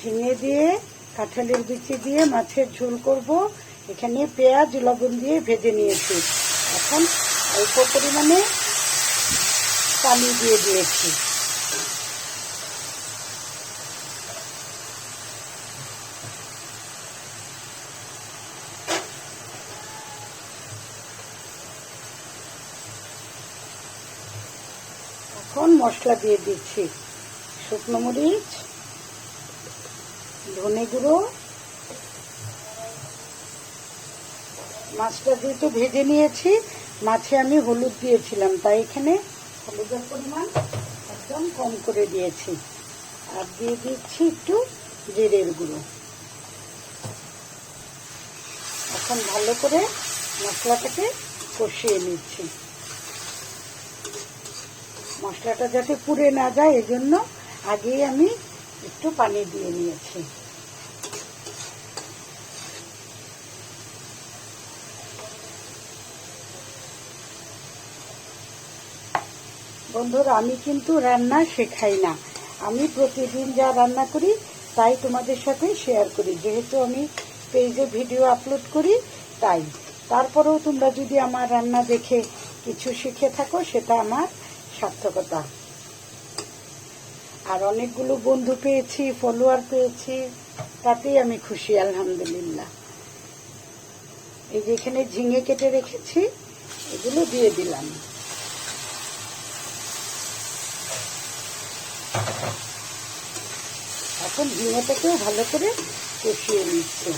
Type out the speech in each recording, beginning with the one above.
ঝিঙে দিয়ে, কাঁঠালের বিচি দিয়ে, মাছের ঝোল করব। এখানে পেঁয়াজ, লবণ দিয়ে ভেজে নিয়েছি। এখন অল্প পরিমাণে পানি দিয়ে দিয়েছি। এখন মশলা দিয়ে দিচ্ছি। শুকনো মরিচ ধনে গুঁড়ো। মাছটা যেহেতু ভেজে নিয়েছি। মাছে আমি হলুদ দিয়েছিলাম, তাই এখানে হলুদের পরিমাণ একদম কম করে দিয়েছি। আর দিয়ে দিচ্ছি একটু জিরের গুঁড়ো। এখন ভালো করে মশলাটাকে কষিয়ে নিচ্ছি। মশলাটা যাতে পুড়ে না যায়, এজন্য আগেই আমি একটু পানি দিয়ে নিয়েছি। বন্ধুরা, আমি কিন্তু রান্না শেখাই না। আমি প্রতিদিন যা রান্না করি, তাই তোমাদের সাথে শেয়ার করি। যেহেতু আমি পেজে ভিডিও আপলোড করি, তাই। তারপরেও তোমরা যদি আমার রান্না দেখে কিছু শিখে থাকো, সেটা আমার সার্থকতা। আর অনেকগুলো বন্ধু পেয়েছি ফলোয়ার পেয়েছি, তাতেই আমি খুশি, আলহামদুলিল্লাহ। এই যে এখানে ঝিঙে কেটে রেখেছি, এগুলো দিয়ে দিলাম। এখন ঝিঙেটাকেও ভালো করে কষিয়ে নিচ্ছে।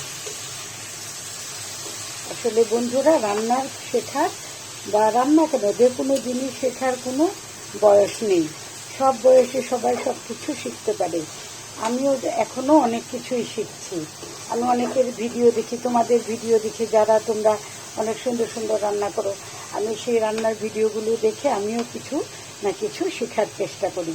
আসলে বন্ধুরা রান্নার শেখার বা রান্না কেন? যে কোনো জিনিস শেখার কোনো বয়স নেই। সব বয়সে সবাই সব কিছু শিখতে পারে। আমিও এখনও অনেক কিছুই শিখছি। আমি অনেকের ভিডিও দেখি, তোমাদের ভিডিও দেখি যারা তোমরা অনেক সুন্দর সুন্দর রান্না করো, আমি সেই রান্নার ভিডিওগুলো দেখে আমিও কিছু না কিছু শেখার চেষ্টা করি।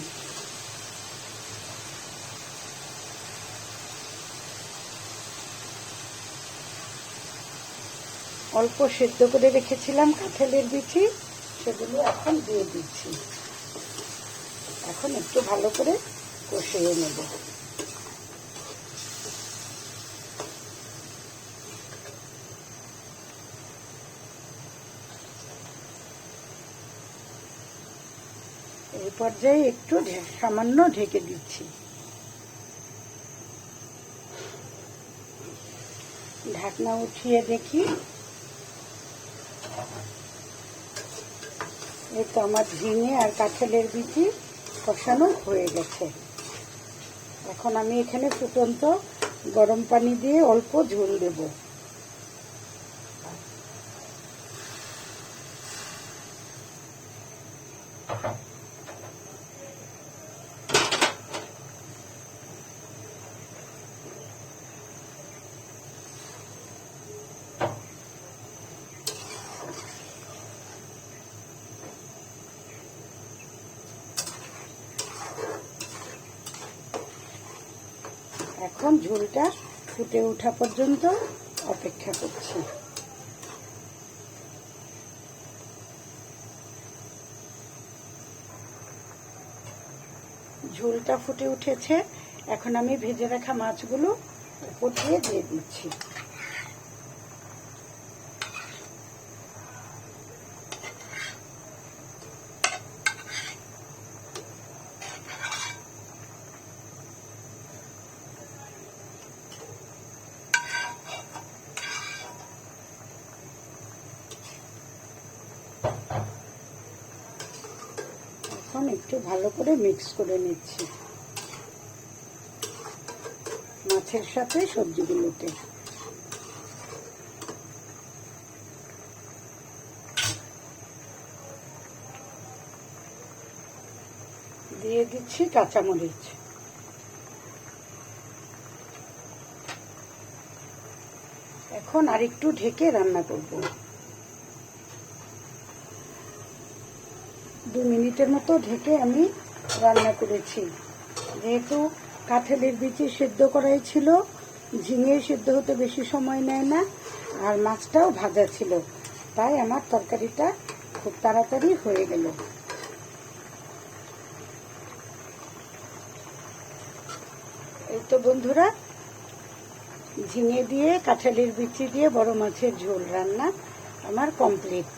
অল্প সেদ্ধ করে রেখেছিলাম কাঁঠালের বিচি, সেগুলো এখন দিয়ে দিচ্ছি। এখন একটু ভালো করে কষিয়ে নেব। এই পর্যায়ে একটু সামান্য ঢেকে দিচ্ছি। ঢাকনা উঠিয়ে দেখি। এই তো আমার ঝিঙে আর কাঁঠালের বিচি। কষানো হয়ে গেছে। এখন আমি এখানে ফুটন্ত গরম পানি দিয়ে অল্প ঝোল দেব। এখন ঝোলটা ফুটে ওঠা পর্যন্ত অপেক্ষা করছি। ঝোলটা ফুটে উঠেছে, এখন আমি ভেজে রাখা মাছগুলো উপর দিয়ে দিয়ে দিচ্ছি। এখন একটু ভালো করে মিক্স করে নিচ্ছি। মাছের সাথে সবজিগুলোতে। দিয়ে দিচ্ছি কাঁচামরিচ। এখন আরেকটু ঢেকে রান্না করব। দু মিনিটের মতো ঢেকে আমি রান্না করেছি। যেহেতু কাঁঠালের বিচি সেদ্ধ করাই ছিল, ঝিঙে সেদ্ধ হতে বেশি সময় নেয় না, আর মাছটাও ভাজা ছিল। তাই আমার তরকারিটা খুব তাড়াতাড়ি হয়ে গেল। এই তো বন্ধুরা, ঝিঙে দিয়ে, কাঁঠালের বিচি দিয়ে বড় মাছের ঝোল রান্না আমার কমপ্লিট।